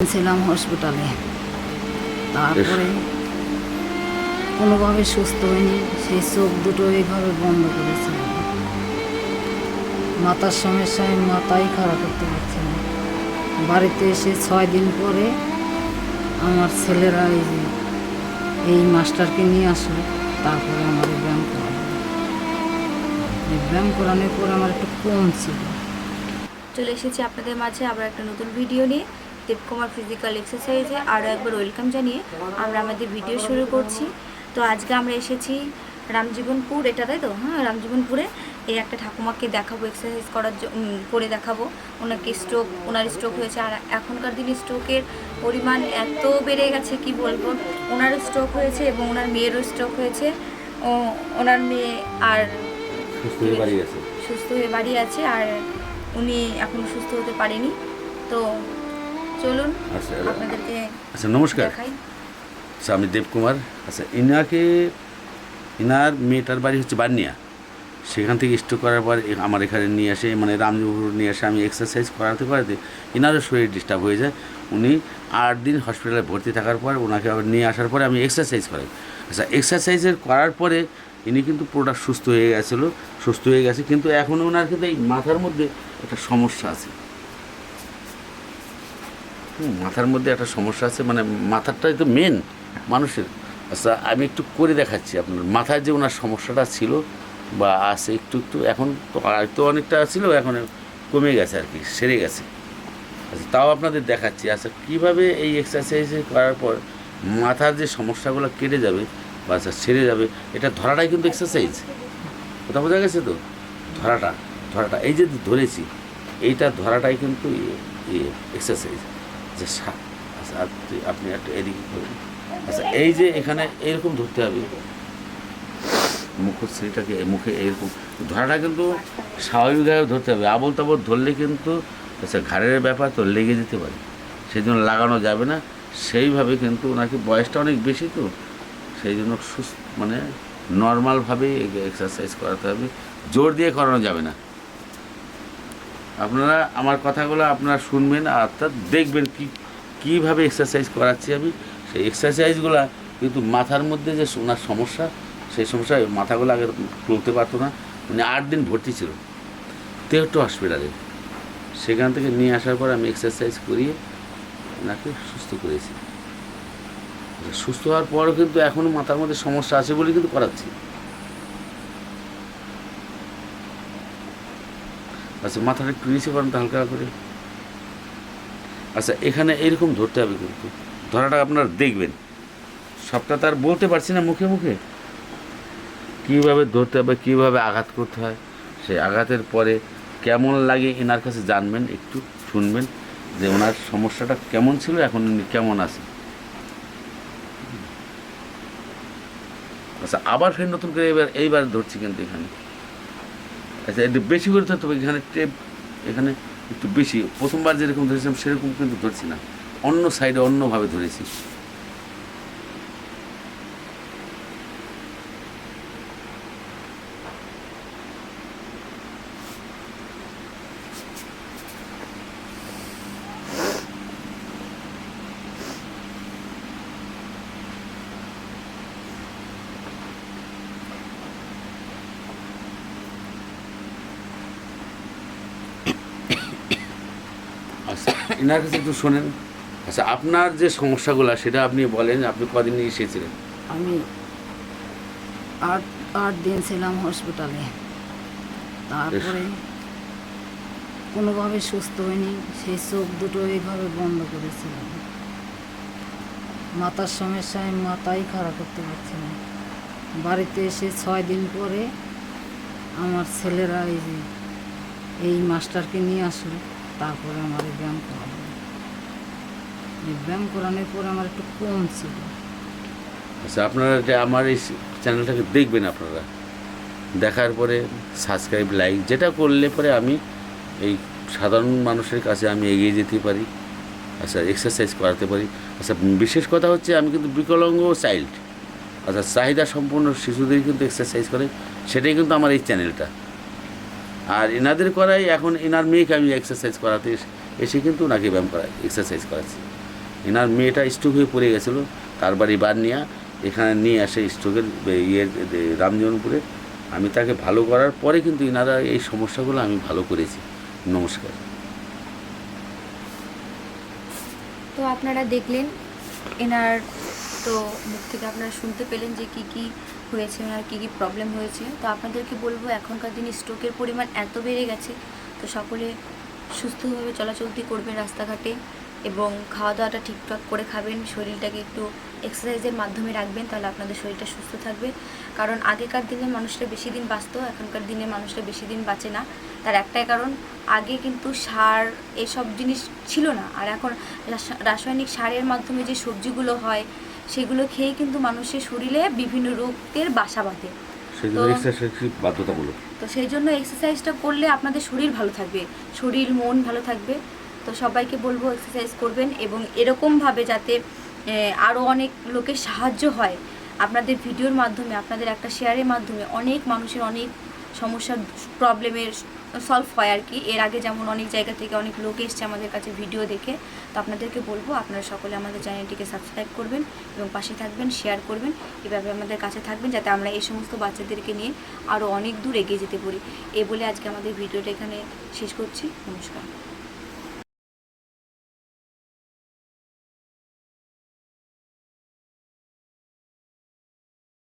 ছিলাম হসপিটালে তারপরে কোনোভাবে সুস্থ হয়নি সেই চোখ দুটো এইভাবে বন্ধ করেছিল মাথার সমস্যায় মাথাই খারাপ করতে পারছি না। বাড়িতে এসে ছয় দিন পরে আমার ছেলেরা এই যে এই মাস্টারকে নিয়ে আসলো তারপরে আমার ব্যায়াম করানো এই ব্যায়াম করানোর পর আমার একটু কম ছিল। চলে এসেছি আপনাদের মাঝে আবার একটা নতুন ভিডিও নিয়ে। দেবকুমার ফিজিক্যাল এক্সারসাইজে আরও একবার ওয়েলকাম জানিয়ে আমরা আমাদের ভিডিও শুরু করছি। তো আজকে আমরা এসেছি রামজীবনপুর এটা তাই তো? হ্যাঁ রামজীবনপুরে এই একটা ঠাকুমাকে দেখাবো এক্সারসাইজ করার করে দেখাবো। ওনাকে স্ট্রোক ওনার স্ট্রোক হয়েছে। আর এখনকার দিনে স্ট্রোকের পরিমাণ এত বেড়ে গেছে কি বলব? ওনারও স্ট্রোক হয়েছে এবং ওনার মেয়েরও স্ট্রোক হয়েছে। ও ওনার মেয়ে আর সুস্থ হয়ে বাড়ি আছে। আর উনি এখনও সুস্থ হতে পারেনি। তো চলুন আচ্ছা আপনাদেরকে আচ্ছা নমস্কার। আচ্ছা আমি দেবকুমার। আচ্ছা ইনাকে ইনার মেয়েটার বাড়ি হচ্ছে বার্নিয়া সেখান থেকে স্ট্রোক করার পর আমার এখানে নিয়ে আসে মানে রামজপুর নিয়ে আসে আমি এক্সারসাইজ করাতে করাতে ইনারও শরীর ডিস্টার্ব হয়ে যায়। উনি আট দিন হসপিটালে ভর্তি থাকার পর ওনাকে আবার নিয়ে আসার পরে আমি এক্সারসাইজ করাই। আচ্ছা এক্সারসাইজের করার পরে ইনি কিন্তু পুরোটা সুস্থ হয়ে গেছিল সুস্থ হয়ে গেছে কিন্তু এখনও ওনার কিন্তু এই মাথার মধ্যে একটা সমস্যা আছে। মাথার মধ্যে একটা সমস্যা আছে মানে মাথারটাই তো মেন মানুষের। আচ্ছা আমি একটু করে দেখাচ্ছি আপনার। মাথায় যে ওনার সমস্যাটা ছিল বা আছে, একটু একটু, এখন তো তো অনেকটা ছিল, এখন কমে গেছে আর কি, সেরে গেছে। আচ্ছা তাও আপনাদের দেখাচ্ছি। আচ্ছা কীভাবে এই এক্সারসাইজ করার পর মাথার যে সমস্যাগুলো কেটে যাবে বা আচ্ছা সেরে যাবে, এটা ধরাটাই কিন্তু এক্সারসাইজ কথা বোঝা গেছে তো? ধরাটা ধরাটা। এই যে ধরেছি, এইটা ধরাটাই কিন্তু এক্সারসাইজ যে আচ্ছা আপনি- একটা এদিকে করুন আচ্ছা এই যে এখানে এরকম ধরতে হবে মুখশ্রীটাকে মুখে এরকম ধরাটা কিন্তু স্বাভাবিকভাবে ধরতে হবে। আবল তাবল ধরলে কিন্তু আচ্ছা ঘাড়ের ব্যাপার তো লেগে যেতে পারে সেই জন্য লাগানো যাবে না। সেইভাবে কিন্তু ওনাকে বয়সটা অনেক বেশি তো সেই জন্য সুস্থ মানে নর্মালভাবেই এক্সারসাইজ করাতে হবে। জোর দিয়ে করানো যাবে না। আপনারা আমার কথাগুলো আপনারা শুনবেন আর অর্থাৎ দেখবেন কি, কীভাবে এক্সারসাইজ করাচ্ছি আমি। সেই এক্সারসাইজগুলো কিন্তু মাথার মধ্যে যে ওনার সমস্যা, সেই সমস্যা মাথাগুলো আগে তুলতে পারতো না। উনি আট দিন ভর্তি ছিল। তেহট্ট হসপিটালে সেখান থেকে নিয়ে আসার পর আমি এক্সারসাইজ করিয়ে ওনাকে সুস্থ করেছি। সুস্থ হওয়ার পরও কিন্তু এখনও মাথার মধ্যে সমস্যা আছে বলে কিন্তু করাচ্ছি। আচ্ছা মাথাটা একটু নিচে করেন হালকা করে। আচ্ছা এখানে এরকম ধরতে হবে কিন্তু। ধরাটা আপনারা দেখবেন। সবটা তার বলতে পারছি না মুখে মুখে। কীভাবে ধরতে হবে, কীভাবে আঘাত করতে হয় সেই আঘাতের পরে কেমন লাগে এনার কাছে জানবেন, একটু শুনবেন যে ওনার সমস্যাটা কেমন ছিল, এখন উনি কেমন আছে। আচ্ছা আবার ফের নতুন করে এবার, এইবার ধরছি কিন্তু এখানে। আচ্ছা একটু বেশি করে ধরতে হবে, এখানে টেপ এখানে একটু বেশি। প্রথমবার যেরকম ধরেছিলাম, সেরকম কিন্তু ধরছি না। অন্য সাইডে অন্যভাবে ধরেছি আচ্ছা এনার কাছে একটু শোনেন। আচ্ছা আপনার যে সমস্যাগুলো সেটা আপনি বলেন আপনি কদিন এসেছিলেন? আমি আট আট দিন ছিলাম হসপিটালে তারপরে কোনোভাবে সুস্থ হয়নি সেই চোখ দুটো এইভাবে বন্ধ করেছিল মাথার সমস্যায় মাথাই খারাপ করতে পারছি না। বাড়িতে এসে ছয় দিন পরে আমার ছেলেরা এই যে এই মাস্টারকে নিয়ে আসলো। তারপরে আমার ব্যায়াম করানো। এই ব্যায়াম করানোর পরে আমার একটু কম ছিল। আচ্ছা আপনারা যে আমার এই চ্যানেলটাকে দেখবেন আপনারা, দেখার পরে সাবস্ক্রাইব লাইক যেটা করলে পরে আমি এই সাধারণ মানুষের কাছে আমি এগিয়ে যেতে পারি আচ্ছা এক্সারসাইজ করাতে পারি। আচ্ছা বিশেষ কথা হচ্ছে আমি কিন্তু বিকলাঙ্গ চাইল্ড আচ্ছা চাহিদা সম্পন্ন শিশুদের কিন্তু এক্সারসাইজ করে, সেটাই কিন্তু আমার এই চ্যানেলটা। আর এনাদের করাই, এখন এনার মেয়েকে আমি এক্সারসাইজ করাতে এসে- কিন্তু ওনাকে ব্যায়াম করাই এক্সারসাইজ করাচ্ছি। এনার মেয়েটা স্ট্রোক হয়ে পড়ে গেছিল, তার বাড়ি বার্নিয়া, এখানে নিয়ে আসে স্ট্রোকের ইয়ে রামজীবনপুরে। আমি তাকে ভালো করার পরে কিন্তু এনারা এই সমস্যাগুলো আমি ভালো করেছি। নমস্কার। তো আপনারা দেখলেন, এনার তো মুখ থেকে আপনারা শুনতে পেলেন যে কি কি হয়েছে ওনার কী কী প্রবলেম হয়েছে, তো আপনাদেরকে বলব এখনকার দিনে স্ট্রোকের পরিমাণ এত বেড়ে গেছে, তো সকলে সুস্থভাবে চলাচলতি করবেন রাস্তাঘাটে এবং খাওয়া দাওয়াটা ঠিকঠাক করে খাবেন, শরীরটাকে একটু এক্সারসাইজের মাধ্যমে রাখবেন, তাহলে আপনাদের শরীরটা সুস্থ থাকবে। কারণ আগেকার দিনে মানুষরা বেশি দিন বাঁচত, এখনকার দিনে মানুষরা বেশি দিন বাঁচে না। তার একটাই কারণ, আগে কিন্তু সার এসব জিনিস ছিল না। আর এখন রাসা- রাসায়নিক সারের মাধ্যমে যে সবজিগুলো হয় সেগুলো খেয়ে কিন্তু মানুষের শরীরে বিভিন্ন রোগের বাসা বাঁধে। বাধ্যতামূলক। তো সেই জন্য এক্সারসাইজটা করলে আপনাদের শরীর ভালো থাকবে শরীর মন ভালো থাকবে। তো সবাইকে বলব এক্সারসাইজ করবেন এবং এরকমভাবে যাতে আরও অনেক লোকের সাহায্য হয়। আপনাদের ভিডিওর মাধ্যমে আপনাদের একটা শেয়ারের মাধ্যমে অনেক মানুষের অনেক সমস্যার প্রবলেমের সলভ হয় আর কি। এর আগে যেমন অনেক জায়গা থেকে অনেক লোক এসছে আমাদের কাছে ভিডিও দেখে, তো আপনাদেরকে বলব আপনারা সকলে আমাদের চ্যানেলটিকে সাবস্ক্রাইব করবেন এবং পাশে থাকবেন শেয়ার করবেন, এভাবে আমাদের কাছে থাকবেন যাতে আমরা এই সমস্ত বাচ্চাদেরকে নিয়ে আরও অনেক দূর এগিয়ে যেতে পারি। এ বলে আজকে আমাদের ভিডিওটা এখানে শেষ করছি। নমস্কার।